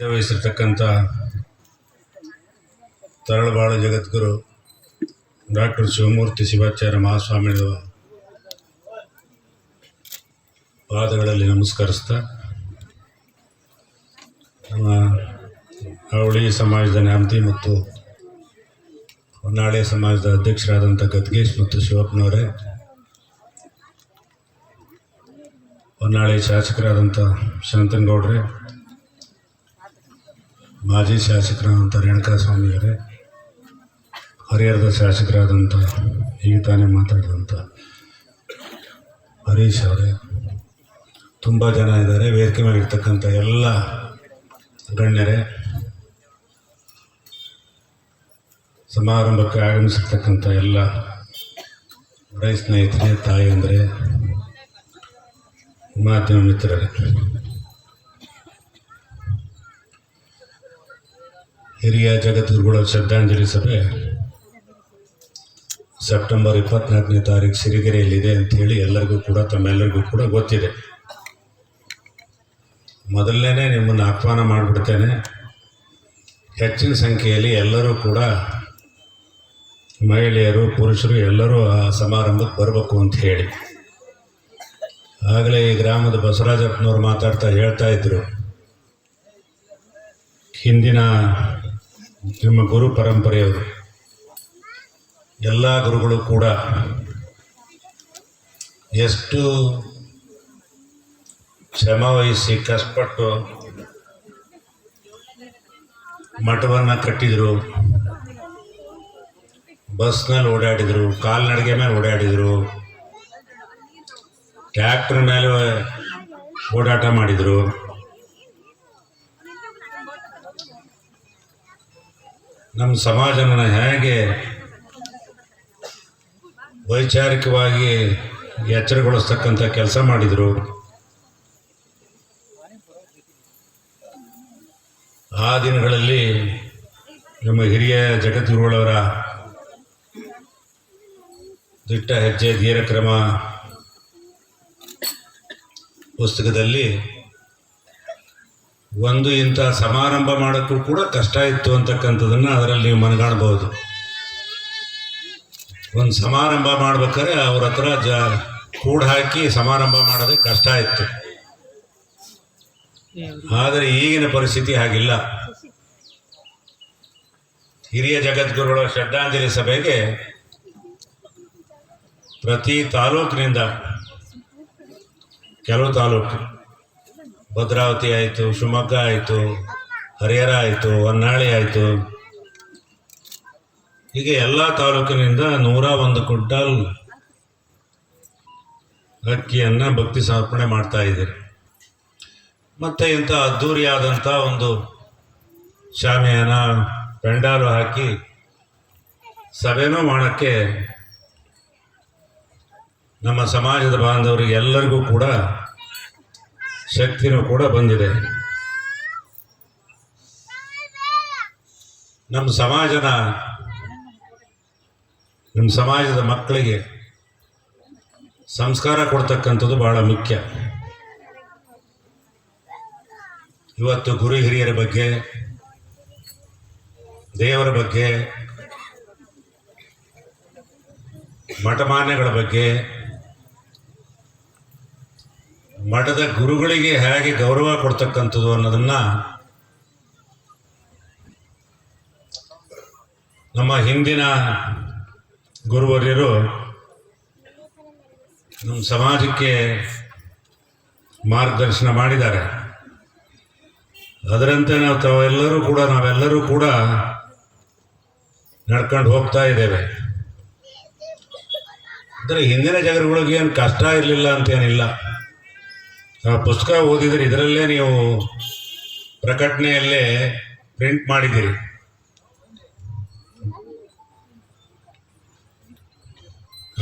ವಹಿಸಿರ್ತಕ್ಕಂಥ ತರಳಬಾಳು ಜಗದ್ಗುರು doctor Shivamurthy Shivacharya ಮಹಾಸ್ವಾಮಿಗಳ ಪಾದಗಳಲ್ಲಿ ನಮಸ್ಕರಿಸ್ತಾ ನಮ್ಮ ಅವಳಿ ಸಮಾಜದ ನ್ಯಾಮತಿ ಮತ್ತು ಹೊನ್ನಾಳಿ ಸಮಾಜದ ಅಧ್ಯಕ್ಷರಾದಂಥ ಗದ್ಗೇಶ್ ಮತ್ತು ಶಿವಪ್ಪನವರೇ, ಹೊನ್ನಾಳಿ ಶಾಸಕರಾದಂಥ ಶಾಂತನಗೌಡ್ರೆ ಮಾಜಿ ಶಾಸಕರಾದಂಥ ರೇಣುಕಾ ಸ್ವಾಮಿಯವರೇ, ಹರಿಹರದ ಶಾಸಕರಾದಂಥ ಈಗ ತಾನೇ ಮಾತಾಡಿದಂಥ ಹರೀಶ್ ಅವರೇ, ತುಂಬ ಜನ ಇದ್ದಾರೆ. ವೇದಿಕೆ ಮೇಲೆ ಇರ್ತಕ್ಕಂಥ ಎಲ್ಲ ಗಣ್ಯರೇ, ಸಮಾರಂಭಕ್ಕೆ ಆಗಮಿಸಿರ್ತಕ್ಕಂಥ ಎಲ್ಲ ರೈ ಸ್ನೇಹಿತರೆ ಅಂದರೆ ಮಾಧ್ಯಮ ಮಿತ್ರರೇ ಹಿರಿಯ ಜಗದ್ಗುರುಗಳ ಶ್ರದ್ಧಾಂಜಲಿ ಸಭೆ ಸೆಪ್ಟೆಂಬರ್ ಇಪ್ಪತ್ನಾಲ್ಕನೇ ತಾರೀಕು ಸಿರಿಗೆರೆಯಲ್ಲಿದೆ ಅಂಥೇಳಿ ಎಲ್ಲರಿಗೂ ಕೂಡ, ತಮ್ಮೆಲ್ಲರಿಗೂ ಕೂಡ ಗೊತ್ತಿದೆ. ಮೊದಲನೇ ನಿಮ್ಮನ್ನು ಆಹ್ವಾನ ಮಾಡಿಬಿಡ್ತೇನೆ. ಹೆಚ್ಚಿನ ಸಂಖ್ಯೆಯಲ್ಲಿ ಎಲ್ಲರೂ ಕೂಡ ಮಹಿಳೆಯರು, ಪುರುಷರು ಎಲ್ಲರೂ ಆ ಸಮಾರಂಭಕ್ಕೆ ಬರಬೇಕು ಅಂತ ಹೇಳಿ. ಆಗಲೇ ಈ ಗ್ರಾಮದ ಬಸವರಾಜಪ್ಪನವ್ರು ಮಾತಾಡ್ತಾ ಹೇಳ್ತಾ ಇದ್ರು. ಹಿಂದಿನ ನಿಮ್ಮ ಗುರು ಪರಂಪರೆಯವರು, ಎಲ್ಲ ಗುರುಗಳು ಕೂಡ ಎಷ್ಟು ಶ್ರಮ ವಹಿಸಿ ಕಷ್ಟಪಟ್ಟು ಮಠವನ್ನು ಕಟ್ಟಿದರು, ಬಸ್ನಲ್ಲಿ ಓಡಾಡಿದರು, ಕಾಲ್ನಡಿಗೆ ಮೇಲೆ ಓಡಾಡಿದರು ಟ್ಯಾಕ್ಟ್ರ್ ಮೇಲೆ ಓಡಾಟ ಮಾಡಿದರು. ನಮ್ಮ ಸಮಾಜವನ್ನು ಹೇಗೆ ವೈಚಾರಿಕವಾಗಿ ಎಚ್ಚರಗೊಳಿಸ್ತಕ್ಕಂಥ ಕೆಲಸ ಮಾಡಿದರು. ಆ ದಿನಗಳಲ್ಲಿ ನಮ್ಮ ಹಿರಿಯ ಜಗದ್ಗುರುಗಳವರ ದಿಟ್ಟ ಹೆಜ್ಜೆ ಧೀರಕ್ರಮ ಪುಸ್ತಕದಲ್ಲಿ ಒಂದು ಇಂಥ ಸಮಾರಂಭ ಮಾಡೋಕ್ಕೂ ಕೂಡ ಕಷ್ಟ ಇತ್ತು ಅಂತಕ್ಕಂಥದ್ದನ್ನು ಅದರಲ್ಲಿ ನೀವು ಮನಗಾಣಬಹುದು. ಒಂದು ಸಮಾರಂಭ ಮಾಡ್ಬೇಕಾದ್ರೆ ಅವ್ರ ಹತ್ರ ಜ ಕೂಡ ಹಾಕಿ ಸಮಾರಂಭ ಮಾಡೋದು ಕಷ್ಟ ಇತ್ತು. ಆದರೆ ಈಗಿನ ಪರಿಸ್ಥಿತಿ ಹಾಗಿಲ್ಲ. ಹಿರಿಯ ಜಗದ್ಗುರುಗಳ ಶ್ರದ್ಧಾಂಜಲಿ ಸಭೆಗೆ ಪ್ರತಿ ತಾಲೂಕಿನಿಂದ ಕೆಲವು ತಾಲೂಕು ಭದ್ರಾವತಿ ಆಯಿತು, ಶಿವಮೊಗ್ಗ ಆಯಿತು, ಹರಿಹರ ಆಯಿತು, ಹೊನ್ನಾಳಿ ಆಯಿತು. ಹೀಗೆ ಎಲ್ಲ ತಾಲೂಕಿನಿಂದ ನೂರ ಒಂದು ಕ್ವಿಂಟಲ್ ಅಕ್ಕಿಯನ್ನು ಭಕ್ತಿ ಸಮರ್ಪಣೆ ಮಾಡ್ತಾ ಇದ್ದೀರಿ. ಮತ್ತು ಇಂಥ ಅದ್ಧೂರಿಯಾದಂಥ ಒಂದು ಶಾಮಿಯಾನ, ಪೆಂಡಾಲು ಹಾಕಿ ಸಭೆನೂ ಮಾಡೋಕ್ಕೆ ನಮ್ಮ ಸಮಾಜದ ಬಾಂಧವರಿಗೆ ಎಲ್ಲರಿಗೂ ಕೂಡ ಶಕ್ತಿನೂ ಕೂಡ ಬಂದಿದೆ. ನಮ್ಮ ಸಮಾಜನ ನಮ್ಮ ಸಮಾಜದ ಮಕ್ಕಳಿಗೆ ಸಂಸ್ಕಾರ ಕೊಡ್ತಕ್ಕಂಥದ್ದು ಬಹಳ ಮುಖ್ಯ. ಇವತ್ತು ಗುರು ಹಿರಿಯರ ಬಗ್ಗೆ, ದೇವರ ಬಗ್ಗೆ, ಮಠಮಾನ್ಯಗಳ ಬಗ್ಗೆ ಮಠದ ಗುರುಗಳಿಗೆ ಹೇಗೆ ಗೌರವ ಕೊಡ್ತಕ್ಕಂಥದ್ದು ಅನ್ನೋದನ್ನ ನಮ್ಮ ಹಿಂದಿನ ಗುರುವರ್ಯರು ನಮ್ಮ ಸಮಾಜಕ್ಕೆ ಮಾರ್ಗದರ್ಶನ ಮಾಡಿದ್ದಾರೆ. ಅದರಂತೆ ನಾವು ತಾವೆಲ್ಲರೂ ಕೂಡ, ನಾವೆಲ್ಲರೂ ಕೂಡ ನಡ್ಕೊಂಡು ಹೋಗ್ತಾ ಇದ್ದೇವೆ. ಅಂದರೆ ಹಿಂದಿನ ಜಗರುಗಳಿಗೆ ಏನು ಕಷ್ಟ ಇರಲಿಲ್ಲ ಅಂತೇನಿಲ್ಲ. ಪುಸ್ತಕ ಓದಿದರೆ ಇದರಲ್ಲೇ ನೀವು ಪ್ರಕಟಣೆಯಲ್ಲೇ ಪ್ರಿಂಟ್ ಮಾಡಿದ್ದೀರಿ.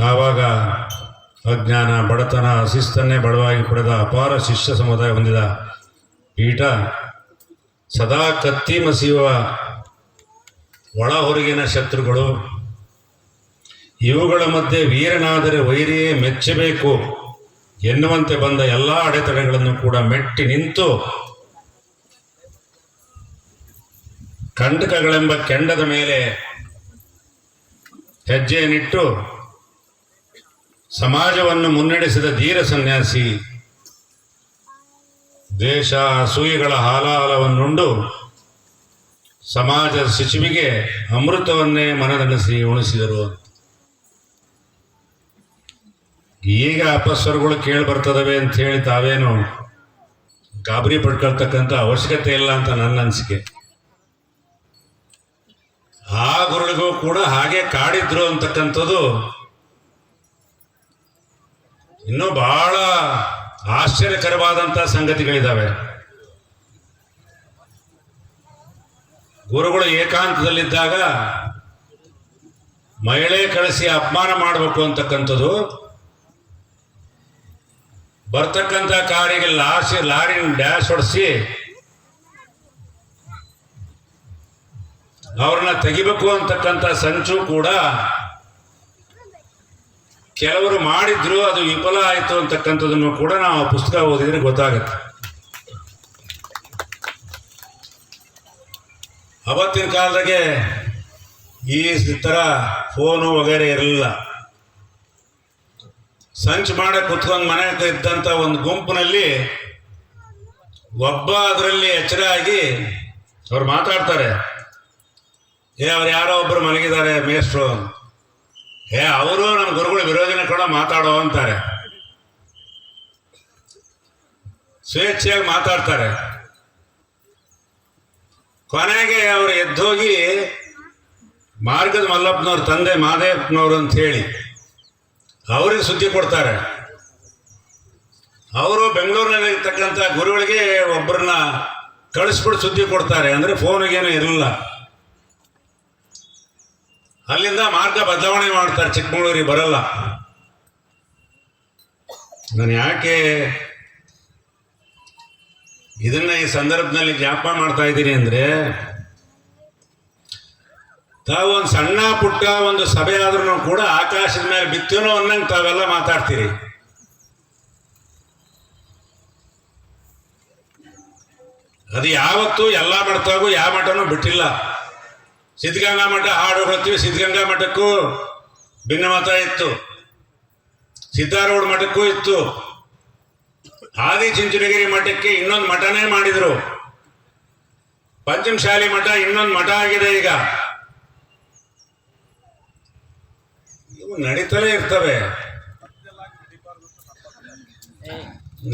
ಆವಾಗ ಅಜ್ಞಾನ, ಬಡತನ, ಅಶಿಸ್ತನ್ನೇ ಬಡವಾಗಿ ಪಡೆದ ಅಪಾರ ಶಿಷ್ಯ ಸಮುದಾಯ ಹೊಂದಿದ ಪೀಠ ಸದಾ ಕತ್ತಿ ಮಸಿಯುವ ಒಳ ಹೊರಗಿನ ಶತ್ರುಗಳು. ಇವುಗಳ ಮಧ್ಯೆ ವೀರನಾದರೆ ವೈರಿಯೇ ಮೆಚ್ಚಬೇಕು. ಎನ್ನುವಂತೆ ಬಂದ ಎಲ್ಲ ಅಡೆತಡೆಗಳನ್ನು ಕೂಡ ಮೆಟ್ಟಿ ನಿಂತು ಕಂಟಕಗಳೆಂಬ ಕೆಂಡದ ಮೇಲೆ ಹೆಜ್ಜೆಯನ್ನಿಟ್ಟು ಸಮಾಜವನ್ನು ಮುನ್ನಡೆಸಿದ ಧೀರ ಸನ್ಯಾಸಿ ದೇಶ ಅಸೂಯೆಗಳ ಹಾಲಾಹಲವನ್ನುಂಡು ಸಮಾಜದ ಶಿಶುವಿಗೆ ಅಮೃತವನ್ನೇ ಮನದನಿಸಿ ಉಣಿಸಿದರು ಈಗ ಅಪಸ್ವರಗಳು ಕೇಳಿ ಬರ್ತದವೆ ಅಂತ ಹೇಳಿ ತಾವೇನು ಗಾಬರಿ ಪಡ್ಕೊಳ್ತಕ್ಕಂಥ ಅವಶ್ಯಕತೆ ಇಲ್ಲ ಅಂತ ನನ್ನ ಅನಿಸಿಕೆ. ಆ ಗುರುಳಿಗೂ ಕೂಡ ಹಾಗೆ ಕಾಡಿದ್ರು ಅಂತಕ್ಕಂಥದ್ದು ಇನ್ನೂ ಬಹಳ ಆಶ್ಚರ್ಯಕರವಾದಂಥ ಸಂಗತಿಗಳಿದ್ದಾವೆ ಗುರುಗಳು ಏಕಾಂತದಲ್ಲಿದ್ದಾಗ ಮಹಿಳೆ ಕಳಿಸಿ ಅಪಮಾನ ಮಾಡಬೇಕು ಅಂತಕ್ಕಂಥದ್ದು ಬರ್ತಕ್ಕಂಥ ಕಾರಿಗೆ ಲಾಸಿ, ಲಾರಿನ ಡ್ಯಾಶ್ ಹೊಡೆಸಿ ಅವ್ರನ್ನ ತೆಗಿಬೇಕು ಅಂತಕ್ಕಂಥ ಸಂಚು ಕೂಡ ಕೆಲವರು ಮಾಡಿದ್ರು, ಅದು ವಿಫಲ ಆಯಿತು ಅಂತಕ್ಕಂಥದ್ದನ್ನು ಕೂಡ ನಾವು ಪುಸ್ತಕ ಓದಿದ್ರೆ ಗೊತ್ತಾಗುತ್ತೆ. ಅವತ್ತಿನ ಕಾಲದಾಗೆ ಈ ಥರ ಫೋನು ವಗೇರೆ ಇರಲಿಲ್ಲ. ಸಂಚು ಮಾಡಕ್ಕೆ ಕುತ್ಕೊಂಡು ಮನೆ ಇದ್ದಂಥ ಒಂದು ಗುಂಪಿನಲ್ಲಿ ಒಬ್ಬ ಅದರಲ್ಲಿ ಎಚ್ಚರ ಆಗಿ ಅವ್ರು ಮಾತಾಡ್ತಾರೆ. ಏ, ಅವ್ರು ಯಾರೋ ಒಬ್ಬರು ಮಲಗಿದ್ದಾರೆ ಮೇಷ್ಟ್ರು ಏ, ಅವರು ನಮ್ಮ ಗುರುಗಳು ವಿರೋಧನೆ ಕೂಡ ಮಾತಾಡೋ ಅಂತಾರೆ. ಸ್ವೇಚ್ಛೆಯಾಗಿ ಮಾತಾಡ್ತಾರೆ. ಕೊನೆಗೆ ಅವರು ಎದ್ದೋಗಿ ಮಾರ್ಗದ ಮಲ್ಲಪ್ಪನವ್ರ ತಂದೆ ಮಾದೇವಪ್ಪನವ್ರು ಅಂತ ಹೇಳಿ ಅವ್ರಿಗೆ ಸುದ್ದಿ ಕೊಡ್ತಾರೆ. ಅವರು ಬೆಂಗಳೂರಿನಲ್ಲಿ ಇರ್ತಕ್ಕಂಥ ಗುರುಗಳಿಗೆ ಒಬ್ಬರನ್ನ ಕಳಿಸ್ಬಿಟ್ಟು ಸುದ್ದಿ ಕೊಡ್ತಾರೆ. ಅಂದರೆ ಫೋನಿಗೇನು ಇರಲಿಲ್ಲ. ಅಲ್ಲಿಂದ ಮಾರ್ಗ ಬದಲಾವಣೆ ಮಾಡ್ತಾರೆ. ಚಿಕ್ಕಮಗಳೂರಿಗೆ ಬರಲ್ಲ. ನಾನು ಯಾಕೆ ಇದನ್ನ ಈ ಸಂದರ್ಭದಲ್ಲಿ ಜ್ಞಾಪ ಮಾಡ್ತಾ ಇದ್ದೀನಿ ಅಂದ್ರೆ ತಾವು ಒಂದು ಸಣ್ಣ ಪುಟ್ಟ ಒಂದು ಸಭೆ ಆದ್ರೂ ಕೂಡ ಆಕಾಶದ ಮೇಲೆ ಬಿತ್ತೇನೋ ಅನ್ನಂಗೆ ತಾವೆಲ್ಲ ಮಾತಾಡ್ತೀರಿ. ಅದು ಯಾವತ್ತು ಎಲ್ಲ ಮಠದಾಗೂ ಯಾವ ಮಠನೂ ಬಿಟ್ಟಿಲ್ಲ. ಸಿದ್ಧಗಂಗಾ ಮಠ ಹಾಡು ಹೋಗ್ತೀವಿ ಸಿದ್ಧಗಂಗಾ ಮಠಕ್ಕೂ ಭಿನ್ನ ಮತ ಇತ್ತು. ಸಿದ್ಧಾರೂಢ ಮಠಕ್ಕೂ ಇತ್ತು. ಆದಿ ಚುಂಚನಗಿರಿ ಮಠಕ್ಕೆ ಇನ್ನೊಂದು ಮಠನೇ ಮಾಡಿದ್ರು. ಪಂಚಮಶಾಲಿ ಮಠ ಇನ್ನೊಂದು ಮಠ ಆಗಿದೆ ಈಗ. ಇವು ನಡೀತಲೇ ಇರ್ತವೆ.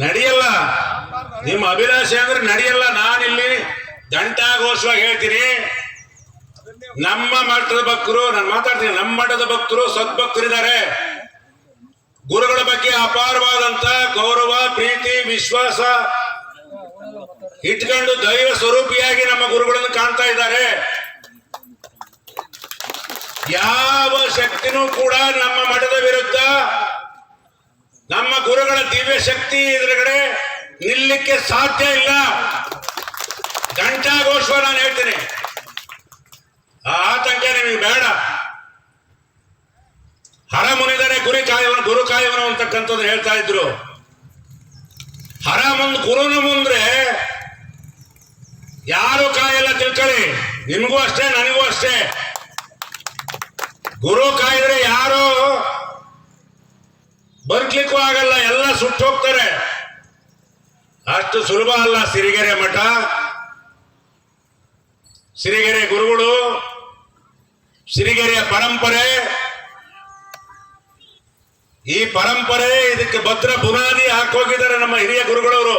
ನಡೆಯಲ್ಲ. ನಿಮ್ಮ ಅಭಿಲಾಷೆ ಅಂದ್ರೆ ನಡೆಯಲ್ಲ. ನಾನಿಲ್ಲಿ ಘಂಟಾಘೋಷವಾಗಿ ಹೇಳ್ತೀನಿ. ನಮ್ಮ ಮಠದ ಭಕ್ತರು, ನಾನು ಮಾತಾಡ್ತೀನಿ, ನಮ್ಮ ಮಠದ ಭಕ್ತರು, ಸದ್ಭಕ್ತರಿದ್ದಾರೆ. ಗುರುಗಳ ಬಗ್ಗೆ ಅಪಾರವಾದಂತ ಗೌರವ, ಪ್ರೀತಿ, ವಿಶ್ವಾಸ ಇಟ್ಕೊಂಡು ದೈವ ಸ್ವರೂಪಿಯಾಗಿ ನಮ್ಮ ಗುರುಗಳನ್ನು ಕಾಣ್ತಾ ಇದ್ದಾರೆ. ಯಾವ ಶಕ್ತಿನೂ ಕೂಡ ನಮ್ಮ ಮಠದ ವಿರುದ್ಧ ನಮ್ಮ ಗುರುಗಳ ದಿವ್ಯ ಶಕ್ತಿ ಎದುರುಗಡೆ ನಿಲ್ಲಕ್ಕೆ ಸಾಧ್ಯ ಇಲ್ಲ. ಘಂಟಾಘೋಷ ನಾನು ಹೇಳ್ತೀನಿ. ಆ ಆತಂಕ ನಿಮಗೆ ಬೇಡ. ಹರ ಮುನಿದರೆ ಗುರಿ ಕಾಯವನು, ಗುರು ಕಾಯವನು ಅಂತಕ್ಕಂಥದ್ದು ಹೇಳ್ತಾ ಇದ್ರು. ಹರ ಮುಂದ್ ಗುರುನ ಮುಂದ್ರೆ ಯಾರು ಕಾಯಲ್ಲ ತಿಳ್ಕೊಳ್ಳಿ. ನಿಮಗೂ ಅಷ್ಟೇ, ನನಗೂ ಅಷ್ಟೇ. ಗುರು ಕಾಯಿದ್ರೆ ಯಾರು? ಬರ್ಕ್ಲಿಕ್ಕೂ ಆಗಲ್ಲ, ಎಲ್ಲ ಸುಟ್ಟು ಹೋಗ್ತಾರೆ. ಅಷ್ಟು ಸುಲಭ ಅಲ್ಲ ಸಿರಿಗೆರೆ ಮಠ. ಸಿರಿಗೆರೆ ಗುರುಗಳು, ಸಿರಿಗೆರೆಯ ಪರಂಪರೆ. ಈ ಪರಂಪರೆ ಇದಕ್ಕೆ ಭದ್ರ ಬುನಾದಿ ಹಾಕೋಗಿದ್ದಾರೆ ನಮ್ಮ ಹಿರಿಯ ಗುರುಗಳವರು.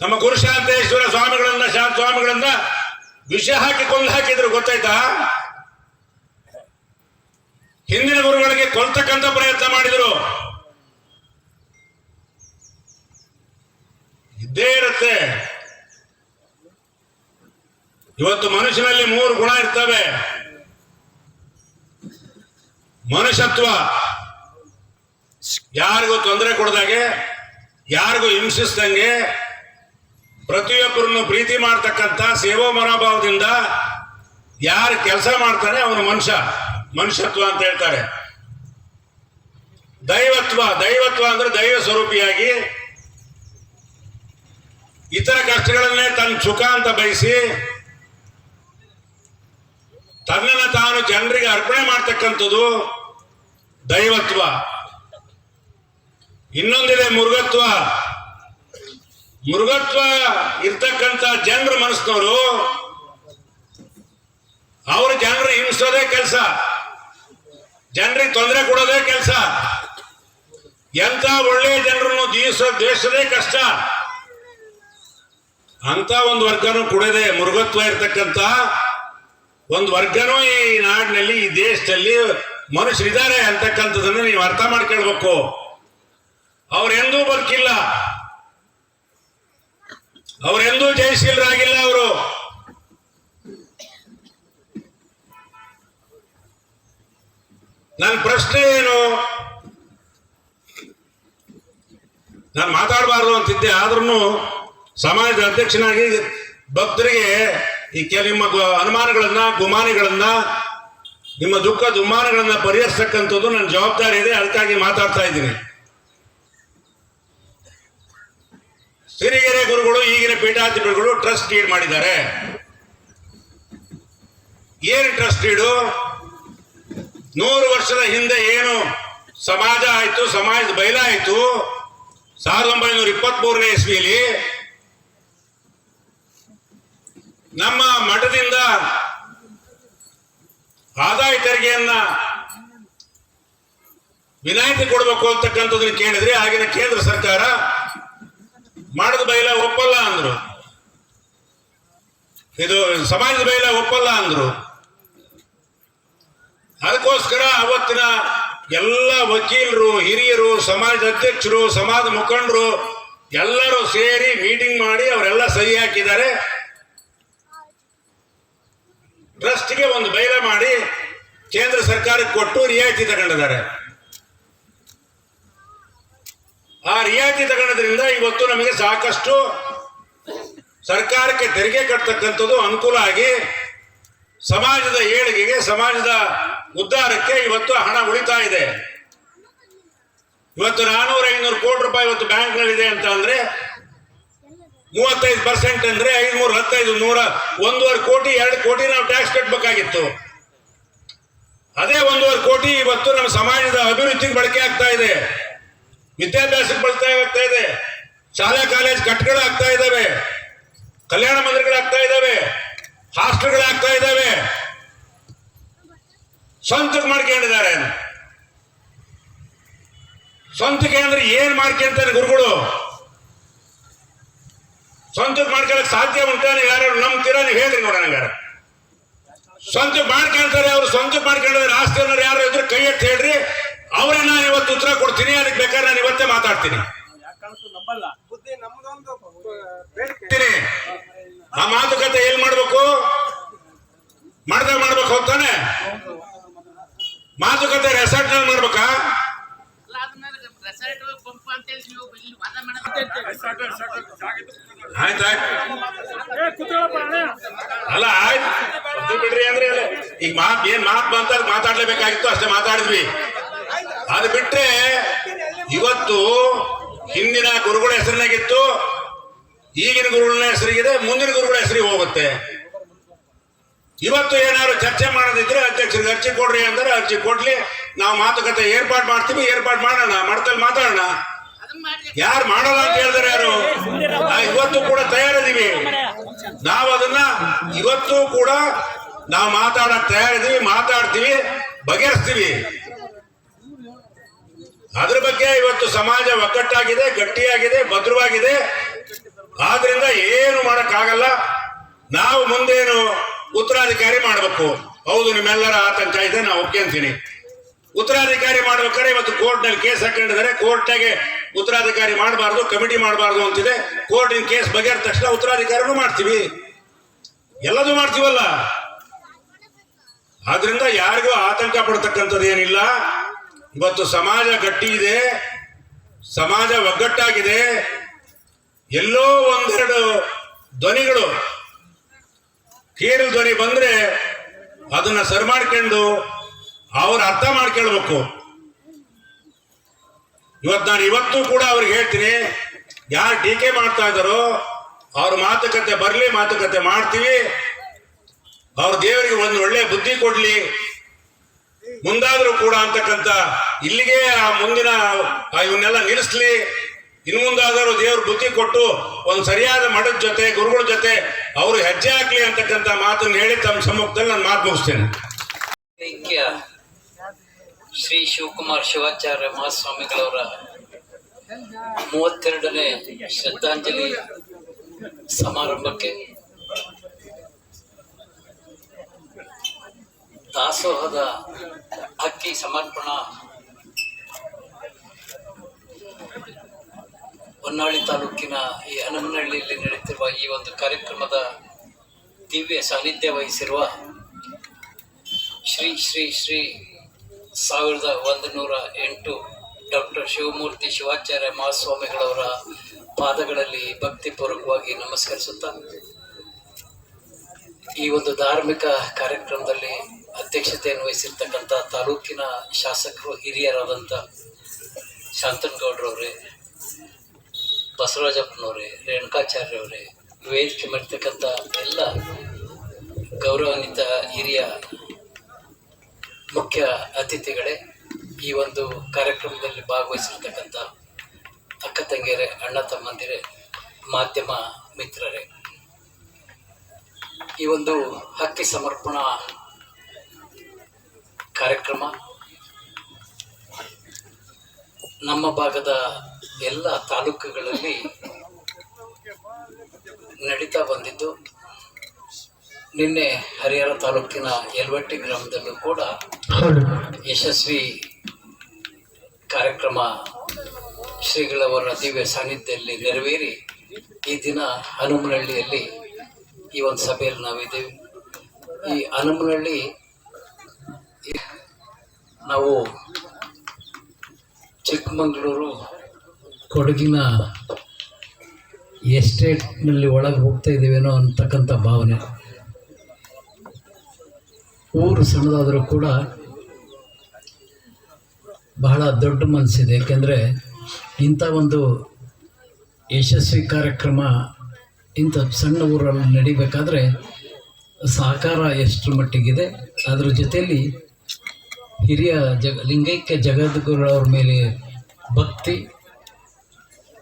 ನಮ್ಮ ಗುರುಶಾಂತೇಶ್ವರ ಸ್ವಾಮಿಗಳನ್ನ, ಶಾಂತ ಸ್ವಾಮಿಗಳನ್ನ ವಿಷ ಹಾಕಿ ಕೊಂದು ಹಾಕಿದ್ರು, ಗೊತ್ತಾಯ್ತಾ? ಹಿಂದಿನ ಗುರುಗಳಿಗೆ ಕೊಲ್ತಕ್ಕಂಥ ಪ್ರಯತ್ನ ಮಾಡಿದರು. ಇದ್ದೇ ಇರುತ್ತೆ. ಇವತ್ತು ಮನುಷ್ಯನಲ್ಲಿ ಮೂರು ಗುಣ ಇರ್ತವೆ. ಮನುಷ್ಯತ್ವ. ಯಾರಿಗೂ ತೊಂದರೆ ಕೊಡ್ದಾಗೆ, ಯಾರಿಗೂ ಹಿಂಸಿಸ್ದಂಗೆ ಪ್ರತಿಯೊಬ್ಬರನ್ನು ಪ್ರೀತಿ ಮಾಡ್ತಕ್ಕಂಥ ಸೇವಾ ಮನೋಭಾವದಿಂದ ಯಾರು ಕೆಲಸ ಮಾಡ್ತಾನೆ ಅವನು ಮನುಷ್ಯ, ಮನುಷ್ಯತ್ವ ಅಂತ ಹೇಳ್ತಾರೆ. ದೈವತ್ವ ದೈವತ್ವ ಅಂದ್ರೆ ದೈವ ಸ್ವರೂಪಿಯಾಗಿ ಇತರ ಕಷ್ಟಗಳನ್ನೇ ತನ್ನ ಸುಖ ಅಂತ ಬಯಸಿ ತನ್ನನ್ನು ತಾನು ಜನರಿಗೆ ಅರ್ಪಣೆ ಮಾಡ್ತಕ್ಕಂಥದ್ದು ದೈವತ್ವ. ಇನ್ನೊಂದಿದೆ ಮೃಗತ್ವ ಮೃಗತ್ವ ಇರ್ತಕ್ಕಂಥ ಜನರ ಮನಸ್ಸಿನವರು, ಅವರು ಜನರು ಹಿಂಸೋದೇ ಕೆಲಸ. ಜನರಿಗೆ ತೊಂದರೆ ಕೊಡೋದೇ ಕೆಲಸ. ಎಂತ ಒಳ್ಳೆಯ ಜನರನ್ನು ದೀಸೋ ದೇಶದೇ ಕಷ್ಟ. ಅಂತ ಒಂದು ವರ್ಗನೂ ಕೊಡದೆ ಮೃಗತ್ವ ಇರ್ತಕ್ಕಂಥ ಒಂದು ವರ್ಗನೂ ಈ ನಾಡಿನಲ್ಲಿ, ಈ ದೇಶದಲ್ಲಿ ಮನುಷ್ಯರಿದ್ದಾರೆ ಅಂತಕ್ಕಂಥದ್ದನ್ನು ನೀವು ಅರ್ಥ ಮಾಡ್ಕೊಳ್ಬೇಕು. ಅವರೆಂದೂ ಬದುಕಿಲ್ಲ. ಅವರೆಂದೂ ಜಯಶೀಲರಾಗಿಲ್ಲ ಅವರು. ನನ್ನ ಪ್ರಶ್ನೆ ಏನು? ನಾನು ಮಾತಾಡಬಾರ್ದು ಅಂತಿದ್ದೆ ಆದ್ರೂ ಸಮಾಜದ ಅಧ್ಯಕ್ಷನಾಗಿ ಭಕ್ತರಿಗೆ ಈ ಕೆಲ ನಿಮ್ಮ ಅನುಮಾನಗಳನ್ನ, ಗುಮಾನಿಗಳನ್ನ, ನಿಮ್ಮ ದುಃಖ ದುಮಾನಗಳನ್ನ ಪರಿಹರಿಸತಕ್ಕಂಥದ್ದು ನನ್ನ ಜವಾಬ್ದಾರಿ ಇದೆ, ಅದಕ್ಕಾಗಿ ಮಾತಾಡ್ತಾ ಇದ್ದೀನಿ. ಸಿರಿಗೆರೆ ಗುರುಗಳು, ಈಗಿನ ಪೀಠಾಧಿಪತಿಗಳು ಟ್ರಸ್ಟ್ ಡೀಡ್ ಮಾಡಿದ್ದಾರೆ. ಏನು ಟ್ರಸ್ಟ್ ಡೀಡು ನೂರು ವರ್ಷದ ಹಿಂದೆ ಏನು ಸಮಾಜ ಆಯ್ತು, ಸಮಾಜದ ಬಯಲ ಆಯಿತು? ಸಾವಿರದ ಒಂಬೈನೂರ ಇಪ್ಪತ್ಮೂರನೇ ಇಸ್ವಿಯಲ್ಲಿ ನಮ್ಮ ಮಠದಿಂದ ಆದಾಯ ತೆರಿಗೆಯನ್ನ ವಿನಾಯಿತಿ ಕೊಡಬೇಕು ಅಂತಕ್ಕಂಥದ್ದನ್ನು ಕೇಳಿದ್ರೆ ಆಗಿನ ಕೇಂದ್ರ ಸರ್ಕಾರ ಮಾಡದ ಬೈಲ ಒಪ್ಪಲ್ಲ ಅಂದ್ರು. ಇದು ಸಮಾಜದ ಬೈಲ ಒಪ್ಪಲ್ಲ ಅಂದ್ರು. ಅದಕ್ಕೋಸ್ಕರ ಅವತ್ತಿನ ಎಲ್ಲ ವಕೀಲರು, ಹಿರಿಯರು, ಸಮಾಜದ ಅಧ್ಯಕ್ಷರು ಸಮಾಜ ಮುಖಂಡರು ಎಲ್ಲರೂ ಸೇರಿ ಮೀಟಿಂಗ್ ಮಾಡಿ ಅವರೆಲ್ಲ ಸಹಿ ಹಾಕಿದ್ದಾರೆ. ಟ್ರಸ್ಟ್ಗೆ ಒಂದು ಬೈಲ ಮಾಡಿ ಕೇಂದ್ರ ಸರ್ಕಾರಕ್ಕೆ ಕೊಟ್ಟು ರಿಯಾಯಿತಿ ತಗೊಂಡಿದ್ದಾರೆ. ಆ ರಿಯಾಯಿತಿ ತಗೊಳ್ಳೋದ್ರಿಂದ ಇವತ್ತು ನಮಗೆ ಸಾಕಷ್ಟು ಸರ್ಕಾರಕ್ಕೆ ತೆರಿಗೆ ಕಟ್ಟತಕ್ಕಂಥದ್ದು ಅನುಕೂಲ ಆಗಿ ಸಮಾಜದ ಏಳಿಗೆಗೆ, ಸಮಾಜದ ಉದ್ಧಾರಕ್ಕೆ ಇವತ್ತು ಹಣ ಉಳಿತಾ ಇದೆ. ಇವತ್ತು ನಾನೂರ ಐನೂರು ಕೋಟಿ ರೂಪಾಯಿ ಇವತ್ತು ಬ್ಯಾಂಕ್ನಲ್ಲಿದೆ ಅಂತ ಅಂದ್ರೆ ಮೂವತ್ತೈದು ಪರ್ಸೆಂಟ್ ಅಂದ್ರೆ ಐನೂರ, ಹತ್ತೈದು, ನೂರ, ಒಂದೂವರೆ ಕೋಟಿ, ಎರಡು ಕೋಟಿ ನಾವು ಟ್ಯಾಕ್ಸ್ ಕಟ್ಟಬೇಕಾಗಿತ್ತು ಅದೇ ಒಂದೂವರೆ ಕೋಟಿ ಇವತ್ತು ನಮ್ಮ ಸಮಾಜದ ಅಭಿವೃದ್ಧಿಗೆ ಬಳಕೆ ಆಗ್ತಾ ಇದೆ. ವಿದ್ಯಾಭ್ಯಾಸಕ್ಕೆ ಬಳಸ್ತಾ ಆಗ್ತಾ ಇದೆ. ಶಾಲೆ, ಕಾಲೇಜ್ ಕಟ್ಟಡಗಳಾಗ್ತಾ ಇದ್ದಾವೆ. ಕಲ್ಯಾಣ ಮಂದಿರಗಳಾಗ್ತಾ ಇದ್ದಾವೆ. ಹಾಸ್ಟೆಲ್ಗಳಾಗ್ತಾ ಇದ್ದಾವೆ. ಸ್ವಂತಕ್ಕೆ ಮಾಡ್ಕೊಂಡಿದ್ದಾರೆ ಸ್ವಂತಕ್ಕೆ ಅಂದ್ರೆ ಏನ್ ಮಾಡ್ಕೊಂತಾರೆ ಗುರುಗಳು. ಸ್ವಂತಕ್ಕೆ ಮಾಡ್ಕೊಳಕ್ ಸಾಧ್ಯ ಉಂಟು ನೀವು ಯಾರು ನಂಬ್ತೀರಾ ನೀವು ಹೇಳ್ರಿ ನೋಡೋಣ ಸ್ವಂತ ಮಾಡ್ಕೊಂತಾರೆ ಅವ್ರು ಸ್ವಂತಕ್ಕೆ ಮಾಡ್ಕೊಂಡಿದ್ರೆ ಆಸ್ತಿ ಅನ್ನೋರು ಯಾರು ಇದ್ರೆ ಕೈ ಎತ್ತಿ ಹೇಳ್ರಿ ಅವರೇ ನಾನು ಇವತ್ತು ಉತ್ತರ ಕೊಡ್ತೀನಿ ಅದಕ್ಕೆ ಬೇಕಾದ್ರೆ ನಾನು ಇವತ್ತೇ ಮಾತಾಡ್ತೀನಿ. ಆ ಮಾತುಕತೆ ಏನ್ ಮಾಡ್ಬೇಕು? ಮಾಡ್ದಾಗ ಮಾಡ್ಬೇಕು ಹೋಗ್ತಾನೆ ಮಾತುಕತೆ ರೆಸಾರ್ಟ್ನಲ್ಲಿ ಮಾಡ್ಬೇಕಾ? ಅಲ್ಲ ಆಯ್ತು ಬಿಡ್ರಿ ಅಂದ್ರೆ. ಈಗ ಮಾತ್ ಏನ್ ಮಾತ್ ಬಂತ ಮಾತಾಡ್ಲೇಬೇಕಾಗಿತ್ತು ಅಷ್ಟೇ ಮಾತಾಡಿದ್ವಿ. ಅದು ಬಿಟ್ರೆ ಇವತ್ತು ಹಿಂದಿನ ಗುರುಗಳ ಹೆಸರಿನಾಗಿತ್ತು, ಈಗಿನ ಗುರುಗಳ ಹೆಸರಿಗಿದೆ, ಮುಂದಿನ ಗುರುಗಳ ಹೆಸರಿಗೆ ಹೋಗುತ್ತೆ. ಇವತ್ತು ಏನಾದ್ರು ಚರ್ಚೆ ಮಾಡೋದಿದ್ರೆ ಅಧ್ಯಕ್ಷರಿಗೆ ಅರ್ಜಿ ಕೊಡ್ರಿ ಅಂದ್ರೆ ಅರ್ಜಿ ಕೊಡ್ಲಿ, ನಾವು ಮಾತುಕತೆ ಏರ್ಪಾಡು ಮಾಡ್ತೀವಿ, ಏರ್ಪಾಡು ಮಾಡೋಣ ಮಡತಲ್ಲಿ ಮಾತಾಡೋಣ. ಯಾರು ಮಾಡಲ್ಲ ಅಂತ ಹೇಳಿದ್ರೆ ಯಾರು? ಇವತ್ತು ಕೂಡ ತಯಾರಿದೀವಿ ನಾವು ಅದನ್ನ ಇವತ್ತು ಕೂಡ ನಾವು ಮಾತಾಡಕ್ ತಯಾರಿದೀವಿ ಮಾತಾಡ್ತೀವಿ, ಬಗೆಹರಿಸ್ತೀವಿ. ಅದ್ರ ಬಗ್ಗೆ ಇವತ್ತು ಸಮಾಜ ಒಗ್ಗಟ್ಟಾಗಿದೆ, ಗಟ್ಟಿಯಾಗಿದೆ, ಭದ್ರವಾಗಿದೆ. ಆದ್ರಿಂದ ಏನು ಮಾಡಕ್ಕಾಗಲ್ಲ. ನಾವು ಮುಂದೇನು ಉತ್ತರಾಧಿಕಾರಿ ಮಾಡಬೇಕು. ಹೌದು, ನಿಮ್ಮೆಲ್ಲರ ಆತಂಕ ಇದೆ ನಾವು ಒಪ್ಕೊಂತೀನಿ ಉತ್ತರಾಧಿಕಾರಿ ಮಾಡ್ಬೇಕಾದ್ರೆ ಇವತ್ತು ಕೋರ್ಟ್ನಲ್ಲಿ ಕೇಸ್ ಹಾಕೊಂಡಿದ್ದಾರೆ. ಕೋರ್ಟ್ನಾಗೆ ಉತ್ತರಾಧಿಕಾರಿ ಮಾಡಬಾರ್ದು, ಕಮಿಟಿ ಮಾಡಬಾರ್ದು ಅಂತಿದೆ. ಕೋರ್ಟಿನ ಕೇಸ್ ಬಗೆಹರ್ ತಕ್ಷಣ ಉತ್ತರಾಧಿಕಾರಿನೂ ಮಾಡ್ತೀವಿ. ಎಲ್ಲದೂ ಮಾಡ್ತೀವಲ್ಲ. ಆದ್ರಿಂದ ಯಾರಿಗೂ ಆತಂಕ ಪಡ್ತಕ್ಕಂಥದ್ದು ಏನಿಲ್ಲ. ಇವತ್ತು ಸಮಾಜ ಗಟ್ಟಿ ಇದೆ ಸಮಾಜ ಒಗ್ಗಟ್ಟಾಗಿದೆ, ಎಲ್ಲೋ ಒಂದೆರಡು ಧ್ವನಿಗಳು ಕೇರು ಧ್ವನಿ ಬಂದ್ರೆ ಅದನ್ನ ಸರಿ ಮಾಡ್ಕೊಂಡು ಅವ್ರು ಅರ್ಥ ಮಾಡ್ಕೊಳ್ಬೇಕು. ಇವತ್ತು ನಾನು ಇವತ್ತು ಕೂಡ ಅವ್ರಿಗೆ ಹೇಳ್ತೀನಿ, ಯಾರು ಟೀಕೆ ಮಾಡ್ತಾ ಇದ್ದಾರೋ, ಅವ್ರ ಮಾತುಕತೆ ಬರಲಿ, ಮಾತುಕತೆ ಮಾಡ್ತೀವಿ, ಅವ್ರ ದೇವರಿಗೆ ಒಂದು ಒಳ್ಳೆ ಬುದ್ಧಿ ಕೊಡ್ಲಿ ಮುಂದಾದ್ರೂ ಕೂಡ ಅಂತಕ್ಕಂಥ ಇಲ್ಲಿಗೆ ಆ ಮುಂದಿನ ಇವನ್ನೆಲ್ಲ ನಿಲ್ಲಿಸ್ಲಿ. ಇನ್ನು ಮುಂದಾದರೂ ದೇವ್ರ ಬುದ್ಧಿ ಕೊಟ್ಟು ಒಂದು ಸರಿಯಾದ ಮಠದ ಜೊತೆ, ಗುರುಗಳ ಜೊತೆ ಅವರು ಹೆಜ್ಜೆ ಹಾಕ್ಲಿ ಅಂತಕ್ಕಂಥ ಮಾತನ್ನು ಹೇಳಿ ತಮ್ಮ ಸಮ್ಮುಖದಲ್ಲಿ ನಾನು ಮಾತು ಮುಗಿಸ್ತೇನೆ. ಶ್ರೀ ಶಿವಕುಮಾರ್ ಶಿವಾಚಾರ್ಯ ಮಹಾಸ್ವಾಮಿಗಳವರ ಮೂವತ್ತೆರಡನೇ ಶ್ರದ್ಧಾಂಜಲಿ ಸಮಾರಂಭಕ್ಕೆ ದಾಸೋಹದ ಅಕ್ಕಿ ಸಮರ್ಪಣಾ. ಹೊನ್ನಾಳಿ ತಾಲೂಕಿನ ಈ ಹನಮನಹಳ್ಳಿಯಲ್ಲಿ ನಡೆಯುತ್ತಿರುವ ಈ ಒಂದು ಕಾರ್ಯಕ್ರಮದ ದಿವ್ಯ ಸಾನ್ನಿಧ್ಯ ವಹಿಸಿರುವ ಶ್ರೀ ಶ್ರೀ ಶ್ರೀ ಸಾವಿರದ ಒಂದು ನೂರ ಎಂಟು ಡಾಕ್ಟರ್ ಶಿವಮೂರ್ತಿ ಶಿವಾಚಾರ್ಯ ಮಹಾಸ್ವಾಮಿಗಳವರ ಪಾದಗಳಲ್ಲಿ ಭಕ್ತಿಪೂರ್ವಕವಾಗಿ ನಮಸ್ಕರಿಸುತ್ತಾ ಈ ಒಂದು ಧಾರ್ಮಿಕ ಕಾರ್ಯಕ್ರಮದಲ್ಲಿ ಅಧ್ಯಕ್ಷತೆಯನ್ನು ವಹಿಸಿರ್ತಕ್ಕಂಥ ತಾಲೂಕಿನ ಶಾಸಕರು ಹಿರಿಯರಾದಂಥ ಶಾಂತನಗೌಡ್ರವರೇ, ಬಸವರಾಜಪ್ಪನವರೇ, ರೇಣುಕಾಚಾರ್ಯವರೇ, ವೇದಿಕೆ ಮಾಡಿರ್ತಕ್ಕಂಥ ಎಲ್ಲ ಗೌರವಾನ್ವಿತ ಹಿರಿಯ ಮುಖ್ಯ ಅತಿಥಿಗಳೇ ಈ ಒಂದು ಕಾರ್ಯಕ್ರಮದಲ್ಲಿ ಭಾಗವಹಿಸಿರ್ತಕ್ಕಂಥ ಅಕ್ಕ ತಂಗಿಯರೇ, ಅಣ್ಣ ತಮ್ಮಂದಿರೇ, ಮಾಧ್ಯಮ ಮಿತ್ರರೇ. ಈ ಒಂದು ಹಕ್ಕಿ ಸಮರ್ಪಣಾ ಕಾರ್ಯಕ್ರಮ. ನಮ್ಮ ಭಾಗದ ಎಲ್ಲ ತಾಲೂಕುಗಳಲ್ಲಿ ನಡೀತಾ ಬಂದಿದ್ದು. ನಿನ್ನೆ ಹರಿಹರ ತಾಲೂಕಿನ ಯಲ್ವಟ್ಟಿ ಗ್ರಾಮದಲ್ಲೂ ಕೂಡ ಯಶಸ್ವಿ ಕಾರ್ಯಕ್ರಮ ಶ್ರೀಗಳವರ ದಿವ್ಯ ಸಾನ್ನಿಧ್ಯದಲ್ಲಿ ನೆರವೇರಿ ಈ ದಿನ ಹನುಮನಹಳ್ಳಿಯಲ್ಲಿ ಈ ಒಂದು ಸಭೆಯಲ್ಲಿ ನಾವಿದ್ದೇವೆ. ಈ ಹನುಮನಹಳ್ಳಿ ನಾವು ಚಿಕ್ಕಮಗಳೂರು ಕೊಡಗಿನ ಎಸ್ಟೇಟ್ನಲ್ಲಿ ಒಳಗೆ ಹೋಗ್ತಾ ಇದ್ದೀವೇನೋ ಅಂತಕ್ಕಂಥ ಭಾವನೆ. ಊರು ಸಣ್ಣದಾದರೂ ಕೂಡ ಬಹಳ ದೊಡ್ಡ ಮನಸ್ಸಿದೆ. ಏಕೆಂದರೆ ಇಂಥ ಒಂದು ಯಶಸ್ವಿ ಕಾರ್ಯಕ್ರಮ, ಇಂಥ ಸಣ್ಣ ಊರಲ್ಲಿ ನಡಿಬೇಕಾದ್ರೆ ಸಹಕಾರ ಎಷ್ಟು ಮಟ್ಟಿಗಿದೆ. ಅದರ ಜೊತೆಯಲ್ಲಿ ಹಿರಿಯ ಜಗ, ಲಿಂಗೈಕ್ಯ ಜಗದ್ಗುರುಗಳವ್ರ ಮೇಲೆ ಭಕ್ತಿ,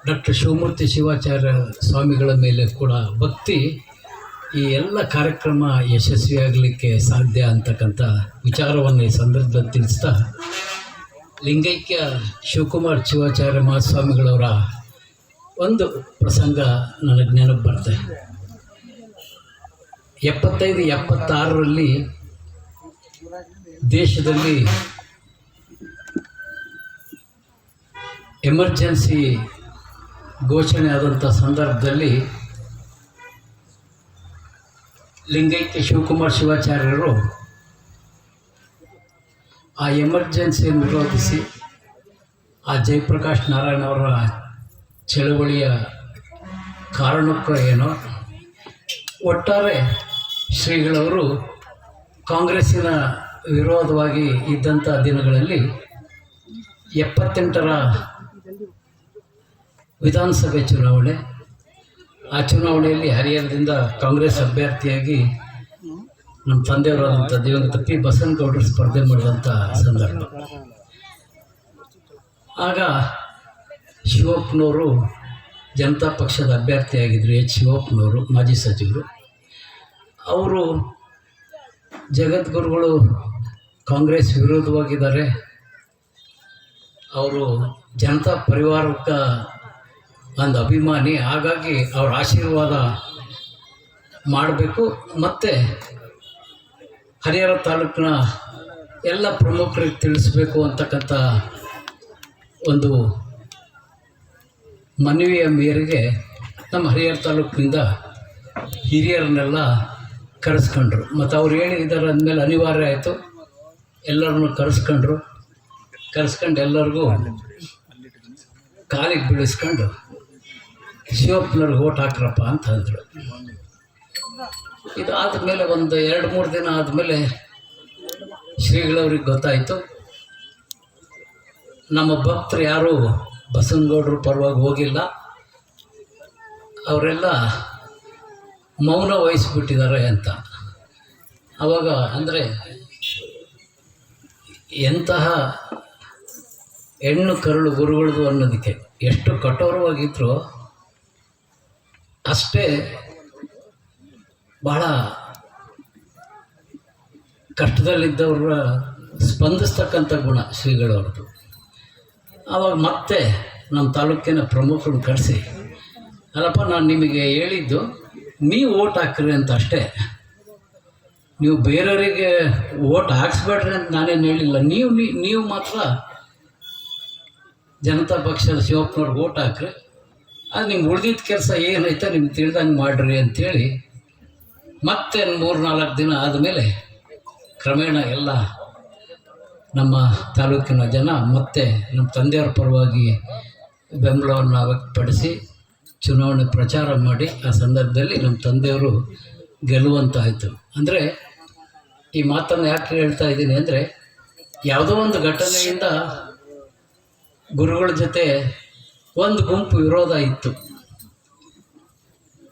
ಡಾಕ್ಟರ್ ಶಿವಮೂರ್ತಿ ಶಿವಾಚಾರ್ಯ ಸ್ವಾಮಿಗಳ ಮೇಲೆ ಕೂಡ ಭಕ್ತಿ ಈ ಎಲ್ಲ ಕಾರ್ಯಕ್ರಮ ಯಶಸ್ವಿಯಾಗಲಿಕ್ಕೆ ಸಾಧ್ಯ ಅಂತಕ್ಕಂಥ ವಿಚಾರವನ್ನು ಈ ಸಂದರ್ಭದಲ್ಲಿ ತಿಳಿಸ್ತಾ, ಲಿಂಗೈಕ್ಯ ಶಿವಕುಮಾರ್ ಶಿವಾಚಾರ್ಯ ಮಹಾಸ್ವಾಮಿಗಳವರ ಒಂದು ಪ್ರಸಂಗ ನನಗೆ ನೆನಪು ಬರ್ತದೆ. ಎಪ್ಪತ್ತೈದು ಎಪ್ಪತ್ತಾರರಲ್ಲಿ ದೇಶದಲ್ಲಿ ಎಮರ್ಜೆನ್ಸಿ ಘೋಷಣೆ ಆದಂಥ ಸಂದರ್ಭದಲ್ಲಿ ಲಿಂಗೈಕ್ಯ ಶಿವಕುಮಾರ್ ಶಿವಾಚಾರ್ಯರು ಆ ಎಮರ್ಜೆನ್ಸಿಯನ್ನು ವಿರೋಧಿಸಿ ಆ ಜಯಪ್ರಕಾಶ್ ನಾರಾಯಣ ಅವರ ಚಳುವಳಿಯ ಕಾರಣಕ್ಕೂ ಏನೋ ಒಟ್ಟಾರೆ ಶ್ರೀಗಳವರು ಕಾಂಗ್ರೆಸ್ಸಿನ ವಿರೋಧವಾಗಿ ಇದ್ದಂಥ ದಿನಗಳಲ್ಲಿ ಎಪ್ಪತ್ತೆಂಟರ ವಿಧಾನಸಭೆ ಚುನಾವಣೆ, ಆ ಚುನಾವಣೆಯಲ್ಲಿ ಹರಿಹರದಿಂದ ಕಾಂಗ್ರೆಸ್ ಅಭ್ಯರ್ಥಿಯಾಗಿ ನಮ್ಮ ತಂದೆಯವರಾದಂಥ ದಿವಂಗತ ಪಿ. ಬಸವನಗೌಡರು ಸ್ಪರ್ಧೆ ಮಾಡಿದಂಥ ಸಂದರ್ಭ. ಆಗ ಶಿವಪ್ಪನವರು ಜನತಾ ಪಕ್ಷದ ಅಭ್ಯರ್ಥಿಯಾಗಿದ್ದರು, ಎಚ್. ಶಿವಪ್ಪನವರು, ಮಾಜಿ ಸಚಿವರು. ಅವರು ಜಗದ್ಗುರುಗಳು ಕಾಂಗ್ರೆಸ್ ವಿರೋಧವಾಗಿದ್ದಾರೆ. ಅವರು ಜನತಾ ಪರಿವಾರಕ್ಕೆ ಒಂದು ಅಭಿಮಾನಿ. ಹಾಗಾಗಿ ಅವ್ರ ಆಶೀರ್ವಾದ ಮಾಡಬೇಕು. ಮತ್ತು ಹರಿಹರ ತಾಲೂಕಿನ ಎಲ್ಲ ಪ್ರಮುಖರಿಗೆ ತಿಳಿಸ್ಬೇಕು ಅಂತಕ್ಕಂಥ ಒಂದು ಮನವಿಯ ಮೇರೆಗೆ ನಮ್ಮ ಹರಿಹರ ತಾಲೂಕಿನಿಂದ ಹಿರಿಯರನ್ನೆಲ್ಲ ಕರೆಸ್ಕೊಂಡ್ರು. ಮತ್ತು ಅವ್ರು ಹೇಳಿದ್ದಾರೆ ಅಂದಮೇಲೆ ಅನಿವಾರ್ಯ ಆಯಿತು. ಎಲ್ಲರನ್ನು ಕರೆಸ್ಕೊಂಡ್ರು. ಕರೆಸ್ಕೊಂಡು ಎಲ್ಲರಿಗೂ ಕಾಲಿಗೆ ಬೀಳಿಸ್ಕೊಂಡು ಶಿವಪ್ಪನವ್ರಿಗೆ ಓಟ್ ಹಾಕ್ರಪ್ಪ ಅಂತ ಅಂದರು. ಇದಾದ ಮೇಲೆ ಒಂದು ಎರಡು ಮೂರು ದಿನ ಆದಮೇಲೆ ಶ್ರೀಗಳವ್ರಿಗೆ ಗೊತ್ತಾಯಿತು. ನಮ್ಮ ಭಕ್ತರು ಯಾರೂ ಬಸವನಗೌಡರು ಪರವಾಗಿ ಹೋಗಿಲ್ಲ. ಅವರೆಲ್ಲ ಮೌನ ವಹಿಸ್ಬಿಟ್ಟಿದ್ದಾರೆ ಅಂತ. ಆವಾಗ ಅಂದರೆ ಎಂತಹ ಹೆಣ್ಣು ಕರುಳು ಗುರುಗಳದು ಅನ್ನೋದಕ್ಕೆ ಎಷ್ಟು ಕಠೋರವಾಗಿದ್ರು ಅಷ್ಟೇ ಬಹಳ ಕಷ್ಟದಲ್ಲಿದ್ದವ್ರ ಸ್ಪಂದಿಸ್ತಕ್ಕಂಥ ಗುಣ ಶ್ರೀಗಳವ್ರದ್ದು. ಆವಾಗ ಮತ್ತೆ ನಮ್ಮ ತಾಲೂಕಿನ ಪ್ರಮುಖರು ಕರೆಸಿ, ಅಲ್ಲಪ್ಪ, ನಾನು ನಿಮಗೆ ಹೇಳಿದ್ದು, ನೀವು ಓಟ್ ಹಾಕ್ರಿ ಅಂತ ಅಷ್ಟೇ. ನೀವು ಬೇರೆಯವರಿಗೆ ಓಟ್ ಹಾಕ್ಸ್ಬೇಡ್ರಿ ಅಂತ ನಾನೇನು ಹೇಳಿಲ್ಲ. ನೀವು ನೀವು ಮಾತ್ರ ಜನತಾ ಪಕ್ಷದ ಶಿವಪ್ಪನವ್ರಿಗೆ ಓಟ್ ಹಾಕ್ರಿ. ಅದು ನಿಮ್ಗೆ ಉಳಿದಿದ್ದ ಕೆಲಸ ಏನೈತೆ ನಿಮ್ಗೆ ತಿಳಿದಂಗೆ ಮಾಡಿರಿ ಅಂಥೇಳಿ ಮತ್ತೆ ಮೂರು ನಾಲ್ಕು ದಿನ ಆದಮೇಲೆ ಕ್ರಮೇಣ ಎಲ್ಲ ನಮ್ಮ ತಾಲೂಕಿನ ಜನ ಮತ್ತೆ ನಮ್ಮ ತಂದೆಯವ್ರ ಪರವಾಗಿ ಬೆಂಬಲವನ್ನು ವ್ಯಕ್ತಪಡಿಸಿ ಚುನಾವಣೆ ಪ್ರಚಾರ ಮಾಡಿ ಆ ಸಂದರ್ಭದಲ್ಲಿ ನಮ್ಮ ತಂದೆಯವರು ಗೆಲ್ಲುವಂತಾಯಿತು. ಅಂದರೆ ಈ ಮಾತನ್ನು ಯಾಕೆ ಹೇಳ್ತಾ ಇದ್ದೀನಿ ಅಂದರೆ ಯಾವುದೋ ಒಂದು ಘಟನೆಯಿಂದ ಗುರುಗಳ ಜೊತೆ ಒಂದು ಗುಂಪು ವಿರೋಧ ಇತ್ತು.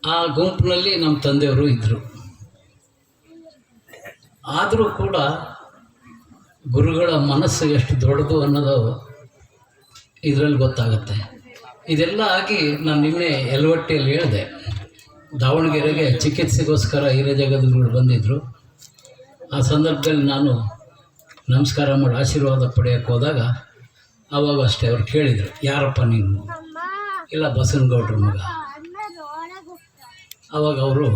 ಆ ಗುಂಪಿನಲ್ಲಿ ನಮ್ಮ ತಂದೆಯವರು ಇದ್ದರು ಆದರೂ ಕೂಡ ಗುರುಗಳ ಮನಸ್ಸು ಎಷ್ಟು ದೊಡ್ಡದು ಅನ್ನೋದು ಇದರಲ್ಲಿ ಗೊತ್ತಾಗುತ್ತೆ. ಇದೆಲ್ಲ ಆಗಿ ನಾನು ನಿನ್ನೆ ಎಲ್ವಟ್ಟಿಯಲ್ಲಿ ಹೇಳಿದೆ. ದಾವಣಗೆರೆಗೆ ಚಿಕಿತ್ಸೆಗೋಸ್ಕರ ಹಿರಿಯ ಜಗದ್ಗಳು ಬಂದಿದ್ದರು ಆ ಸಂದರ್ಭದಲ್ಲಿ ನಾನು ನಮಸ್ಕಾರ ಮಾಡಿ ಆಶೀರ್ವಾದ ಪಡೆಯೋಕ್ಕೆ ಹೋದಾಗ ಆವಾಗ ಅಷ್ಟೇ ಅವ್ರು ಕೇಳಿದರು, ಯಾರಪ್ಪ ನೀನು? ಇಲ್ಲ ಬಸವನಗೌಡ್ರ ಮಗ. ಅವಾಗ ಅವರು,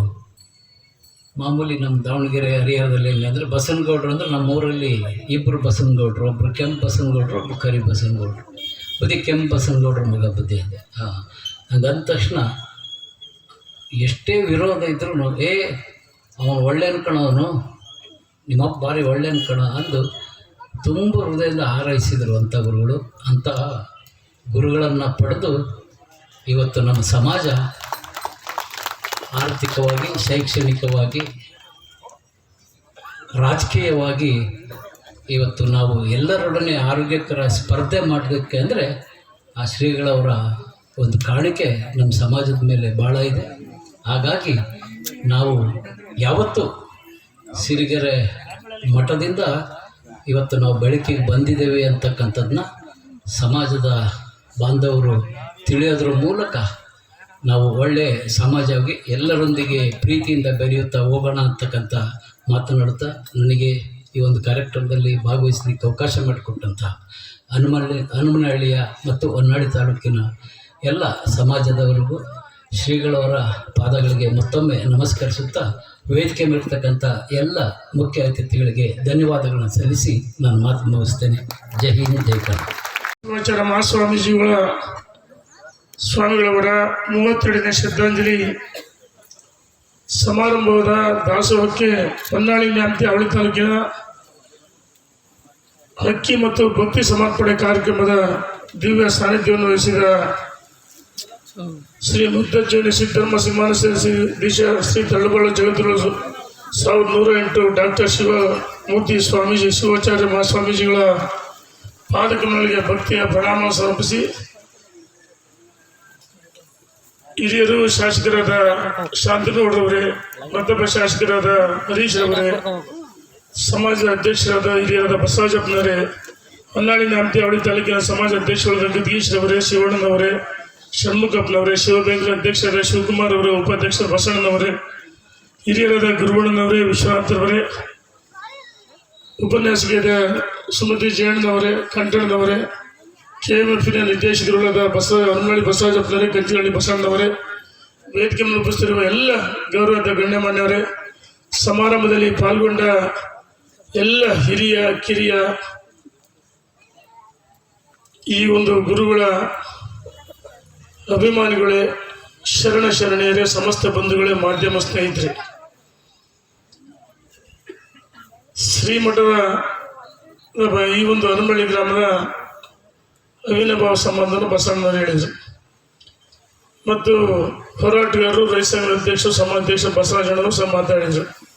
ಮಾಮೂಲಿ ನಮ್ಮ ದಾವಣಗೆರೆ ಹರಿಹರದಲ್ಲಿ ಅಂದರೆ ಬಸವನಗೌಡ್ರು ಅಂದರೆ ನಮ್ಮ ಊರಲ್ಲಿ ಇಬ್ಬರು ಬಸವನಗೌಡ್ರು ಒಬ್ಬರು ಕೆಂಪು ಬಸವನಗೌಡ್ರು ಒಬ್ಬರು ಕರಿ ಬಸವನಗೌಡ್ರು ಬುದ್ಧಿ ಕೆಂಪು ಬಸವನಗೌಡ್ರ ಮಗ ಬುದ್ಧಿ ಇದೆ ಹಾಂ. ಹಂಗಂದ ತಕ್ಷಣ ಎಷ್ಟೇ ವಿರೋಧ ಇದ್ರೂ ಏ, ಅವನು ಒಳ್ಳೆ ಅನ್ಕಣವನು ನಿಮ್ಮಪ್ಪ ಭಾರಿ ಒಳ್ಳೆಯ ಕಣ ಅಂದು ತುಂಬ ಹೃದಯದಿಂದ ಹಾರೈಸಿದರು ಅಂಥ ಗುರುಗಳು. ಅಂತಹ ಗುರುಗಳನ್ನು ಪಡೆದು ಇವತ್ತು ನಮ್ಮ ಸಮಾಜ ಆರ್ಥಿಕವಾಗಿ, ಶೈಕ್ಷಣಿಕವಾಗಿ, ರಾಜಕೀಯವಾಗಿ ಇವತ್ತು ನಾವು ಎಲ್ಲರೊಡನೆ ಆರೋಗ್ಯಕರ ಸ್ಪರ್ಧೆ ಮಾಡೋದಕ್ಕೆ ಅಂದರೆ ಆ ಶ್ರೀಗಳವರ ಒಂದು ಕಾಣಿಕೆ ನಮ್ಮ ಸಮಾಜದ ಮೇಲೆ ಭಾಳ ಇದೆ. ಹಾಗಾಗಿ ನಾವು ಯಾವತ್ತೂ ಸಿರಿಗೆರೆ ಮಠದಿಂದ ಇವತ್ತು ನಾವು ಬೆಳಕಿಗೆ ಬಂದಿದ್ದೇವೆ ಅಂತಕ್ಕಂಥದ್ದನ್ನ ಸಮಾಜದ ಬಾಂಧವರು ತಿಳಿಯೋದ್ರ ಮೂಲಕ ನಾವು ಒಳ್ಳೆ ಸಮಾಜವಾಗಿ ಎಲ್ಲರೊಂದಿಗೆ ಪ್ರೀತಿಯಿಂದ ಬೆರೆಯುತ್ತಾ ಹೋಗೋಣ ಅಂತಕ್ಕಂಥ ಮಾತನಾಡುತ್ತಾ ನನಗೆ ಈ ಒಂದು ಕಾರ್ಯಕ್ರಮದಲ್ಲಿ ಭಾಗವಹಿಸಲಿಕ್ಕೆ ಅವಕಾಶ ಮಾಡಿಕೊಟ್ಟಂಥ ಹನುಮನಹಳ್ಳಿ ಹನುಮನಹಳ್ಳಿಯ ಮತ್ತು ಹೊನ್ನಾಳಿ ತಾಲೂಕಿನ ಎಲ್ಲ ಸಮಾಜದವರಿಗೂ ಶ್ರೀಗಳವರ ಪಾದಗಳಿಗೆ ಮತ್ತೊಮ್ಮೆ ನಮಸ್ಕರಿಸುತ್ತಾ ವೇದಿಕೆ ಮೇಲಿರ್ತಕ್ಕಂಥ ಎಲ್ಲ ಮುಖ್ಯ ಅತಿಥಿಗಳಿಗೆ ಧನ್ಯವಾದಗಳನ್ನು ಸಲ್ಲಿಸಿ ನಾನು ಮಾತು ಮುಗಿಸ್ತೇನೆ. ಜೈ ಹಿಂದ್, ಜೈ ಕನ್ನಡ ಮಹಾಸ್ವಾಮೀಜಿಗಳ ಸ್ವಾಮಿಗಳವರ ಮೂವತ್ತೆರಡನೇ ಶ್ರದ್ಧಾಂಜಲಿ. ಸಮಾರಂಭದ ದಾಸೋಹಕ್ಕೆ ಹೊನ್ನಾಳಿ ನ್ಯಾಮತಿ ಅವಳಿ ತಾಲೂಕಿನ ಹಕ್ಕಿ ಮತ್ತು ಭಕ್ತಿ ಸಮರ್ಪಣೆ ಕಾರ್ಯಕ್ರಮದ ದಿವ್ಯ ಸಾನ್ನಿಧ್ಯವನ್ನು ವಹಿಸಿದ ಶ್ರೀ ಮುದ್ದಜ್ಜೋನಿ ಸಿದ್ದಮ್ಮ ಸಿಂಹಾನ ಶ್ರೀ ದೀಶ ಶ್ರೀ ತಳ್ಳುಬಳ್ಳ ಜಗದ್ಗುರು ಸಾವಿರದ ನೂರ ಎಂಟು ಡಾಕ್ಟರ್ ಶಿವಮೂರ್ತಿ ಸ್ವಾಮೀಜಿ, ಶಿವಾಚಾರ್ಯ ಮಹಾಸ್ವಾಮೀಜಿಗಳ ಪಾದಕಗಳಿಗೆ ಭಕ್ತಿಯ ಪ್ರಣಾಮ ಸಮರ್ಪಿಸಿ ಹಿರಿಯರು ಶಾಸಕರಾದ ಶಾಂತನಗೌಡರವರೇ ಮತ್ತೊಬ್ಬ ಶಾಸಕರಾದ ಹರೀಶ್ ರವರೇ ಸಮಾಜದ ಅಧ್ಯಕ್ಷರಾದ ಹಿರಿಯರಾದ ಬಸವಜಪ್ಪನವರೇ ಹೊನ್ನಾಳಿನ ಅಂತ್ಯಾವಳಿ ತಾಲೂಕಿನ ಸಮಾಜ ಅಧ್ಯಕ್ಷರಾದ ಗದ್ಗೀಶ್ ರವರೇ ಶಿವಣ್ಣನವರೇ ಷಣ್ಮುಖಪ್ಪನವರೇ ಶಿವಬೇಂದ್ರ ಅಧ್ಯಕ್ಷರೇ, ಶಿವಕುಮಾರ್ ಅವರೇ, ಉಪಾಧ್ಯಕ್ಷ ಬಸವಣ್ಣನವರೇ ಹಿರಿಯರಾದ ಗುರುವಣ್ಣನವರೇ ವಿಶ್ವನಾಥರವರೇ ಉಪನ್ಯಾಸಕರಾದ ಸುಮತಿ ಜಯಣ್ಣನವರೇ ಕಂಠಣ್ಣನವರೇ ಕೆ ಎಂ ಎಫ್ನ ನಿರ್ದೇಶಕರುಗಳಾದ ಬಸವ ಹೊನ್ನಳ್ಳಿ ಬಸವರಾಜಪ್ಪನವರೇ ಕಂಚಿಹಳ್ಳಿ ಬಸವಣ್ಣನವರೇ, ವೇದಿಕೆ ಮೇಲೆ ಉಪಸ್ಥಿತಿರುವ ಎಲ್ಲ ಗೌರವದ ಗಣ್ಯಮಾನ್ಯವರೇ ಸಮಾರಂಭದಲ್ಲಿ ಪಾಲ್ಗೊಂಡ ಎಲ್ಲ ಹಿರಿಯ, ಕಿರಿಯ ಈ ಒಂದು ಗುರುಗಳ ಅಭಿಮಾನಿಗಳೇ, ಶರಣ ಶರಣೆಯರೇ, ಸಮಸ್ತ ಬಂಧುಗಳೇ, ಮಾಧ್ಯಮ ಸ್ನೇಹಿತರೆ. ಶ್ರೀಮಠದ ಈ ಒಂದು ಅನುಮಳ್ಳಿ ಗ್ರಾಮದ ಅವಿನಭಾವ ಸಂಬಂಧನ ಬಸವಣ್ಣವರು ಹೇಳಿದರು. ಮತ್ತು ಹೋರಾಟಗಾರರು, ರೈತ ಸಂಘದ ಅಧ್ಯಕ್ಷರು ಸಮಾಧ್ಯಕ್ಷ ಬಸವರಾಜಣ್ಣವರು ಸಹ ಮಾತಾಡಿದರು.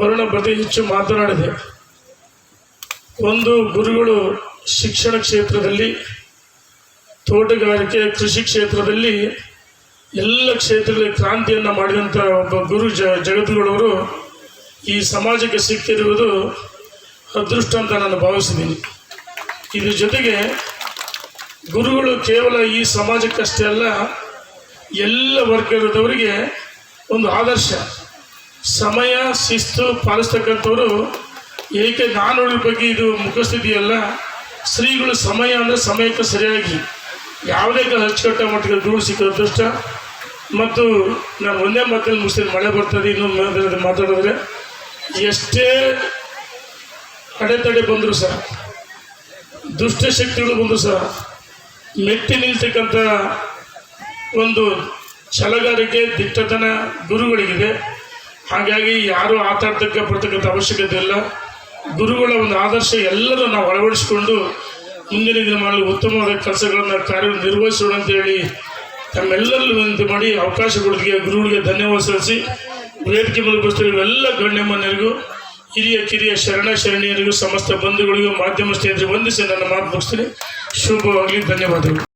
ವರ್ಣ ಪ್ರತಿ ಹೆಚ್ಚು ಮಾತನಾಡಿದೆ. ಒಂದು ಗುರುಗಳು ಶಿಕ್ಷಣ ಕ್ಷೇತ್ರದಲ್ಲಿ ತೋಟಗಾರಿಕೆ ಕೃಷಿ ಕ್ಷೇತ್ರದಲ್ಲಿ ಎಲ್ಲ ಕ್ಷೇತ್ರದಲ್ಲಿ ಕ್ರಾಂತಿಯನ್ನು ಮಾಡಿದಂಥ ಒಬ್ಬ ಗುರು ಜ ಜಗದ್ಗುರುಗಳವರು ಈ ಸಮಾಜಕ್ಕೆ ಸಿಕ್ಕಿರುವುದು ಅದೃಷ್ಟ ಅಂತ ನಾನು ಭಾವಿಸಿದ್ದೀನಿ. ಇದ್ರ ಜೊತೆಗೆ ಗುರುಗಳು ಕೇವಲ ಈ ಸಮಾಜಕ್ಕಷ್ಟೇ ಅಲ್ಲ, ಎಲ್ಲ ವರ್ಗದವರಿಗೆ ಒಂದು ಆದರ್ಶ, ಸಮಯ, ಶಿಸ್ತು ಪಾಲಿಸ್ತಕ್ಕಂಥವ್ರು ಏಕೆ ನಾನು ಬಗ್ಗೆ ಇದು ಮುಖಸ್ಥಿತಿಯಲ್ಲ, ಶ್ರೀಗಳು ಸಮಯ ಅಂದರೆ ಸಮಯಕ್ಕೆ ಸರಿಯಾಗಿ ಯಾವುದೇ ಕಾಲ ಅಚ್ಚುಕಟ್ಟ ಮಟ್ಟಿಗೆ ದೂರು ಸಿಕ್ಕ ಅದೃಷ್ಟ ಮತ್ತು ನಾನು ಒಂದೇ ಮಾತಲ್ಲಿ ಮುಗಿಸ್ತೀನಿ. ಮಳೆ ಬರ್ತದೆ, ಇನ್ನೊಂದು ಮಾತಾಡಿದ್ರೆ. ಎಷ್ಟೇ ಅಡೆತಡೆ ಬಂದರೂ ಸಹ ದುಷ್ಟಶಕ್ತಿಗಳು ಬಂದರೂ ಸಹ, ಮೆಟ್ಟಿ ನಿಲ್ತಕ್ಕಂಥ ಒಂದು ಛಲಗಾರಿಕೆ, ದಿಟ್ಟತನ ಗುರುಗಳಿಗಿದೆ. ಹಾಗಾಗಿ ಯಾರು ಆತಾಡ್ತಕ್ಕೆ ಬರ್ತಕ್ಕಂಥ ಅವಶ್ಯಕತೆ ಇಲ್ಲ. ಗುರುಗಳ ಒಂದು ಆದರ್ಶ ಎಲ್ಲರೂ ನಾವು ಅಳವಡಿಸಿಕೊಂಡು ಮುಂದಿನ ದಿನಗಳಲ್ಲಿ ಉತ್ತಮವಾದ ಕೆಲಸಗಳನ್ನು ಕಾರ್ಯ ನಿರ್ವಹಿಸೋಣ ಅಂತೇಳಿ ತಮ್ಮೆಲ್ಲರಲ್ಲೂ ವಿನಂತಿ ಮಾಡಿ ಅವಕಾಶ ಕೊಡೋದಕ್ಕೆ ಗುರುಗಳಿಗೆ ಧನ್ಯವಾದ ಸಲ್ಲಿಸಿ, ವೇದಿಕೆ ಮೂಲಕ ಎಲ್ಲ ಎಲ್ಲ ಗಣ್ಯಮಾನ್ಯರಿಗೂ ಹಿರಿಯ ಕಿರಿಯ ಶರಣ ಶರಣಿಯರಿಗೂ, ಸಮಸ್ತ ಬಂಧುಗಳಿಗೂ, ಮಾಧ್ಯಮ ಸ್ನೇಹಿತರಿಗೆ ವಂದಿಸಿ ನನ್ನ ಮಾತು ಮುಗಿಸ್ತೀನಿ. ಶುಭವಾಗಲಿ, ಧನ್ಯವಾದಗಳು.